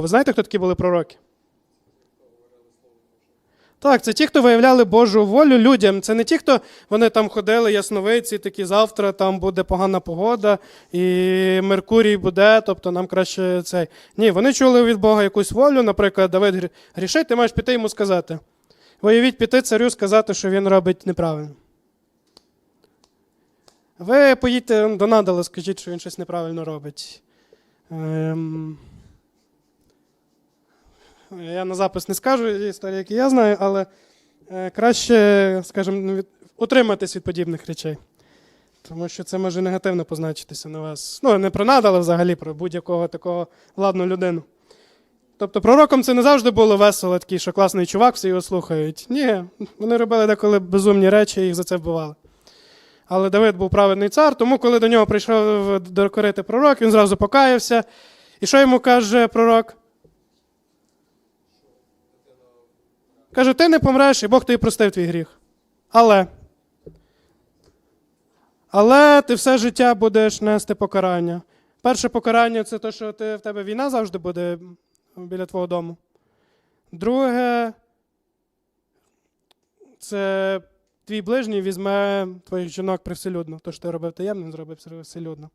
Ви знаєте, хто такі були пророки? Так, це ті, хто виявляли Божу волю людям. Це не ті, хто вони там ходили, ясновидці, такі завтра там буде погана погода, і Меркурій буде, тобто нам краще цей. Ні, вони чули від Бога якусь волю. Наприклад, Давид грі- грішить, ти маєш піти йому сказати. Виявіть піти царю сказати, що він робить неправильно. Ви поїдьте до Надала, скажіть, що він щось неправильно робить. Ем... Я на запис не скажу історії, які я знаю, але е, краще, скажімо, утриматись від подібних речей. Тому що це може негативно позначитися на вас. Ну, не про Надала, взагалі, про будь-якого такого владну людину. Тобто пророком це не завжди було весело, такий, що класний чувак, всі його слухають. Ні, вони робили деколи безумні речі, і їх за це вбивали. Але Давид був праведний цар, тому коли до нього прийшов докорити пророк, він зразу покаявся. І що йому каже пророк? Каже, ти не помреш, і Бог тобі простив твій гріх. Але. Але ти все життя будеш нести покарання. Перше покарання це те, що ти, в тебе війна завжди буде біля твого дому. Друге, це твій ближній візьме твоїх жінок привселюдно. То, що ти робив таємно, він зробив привселюдно.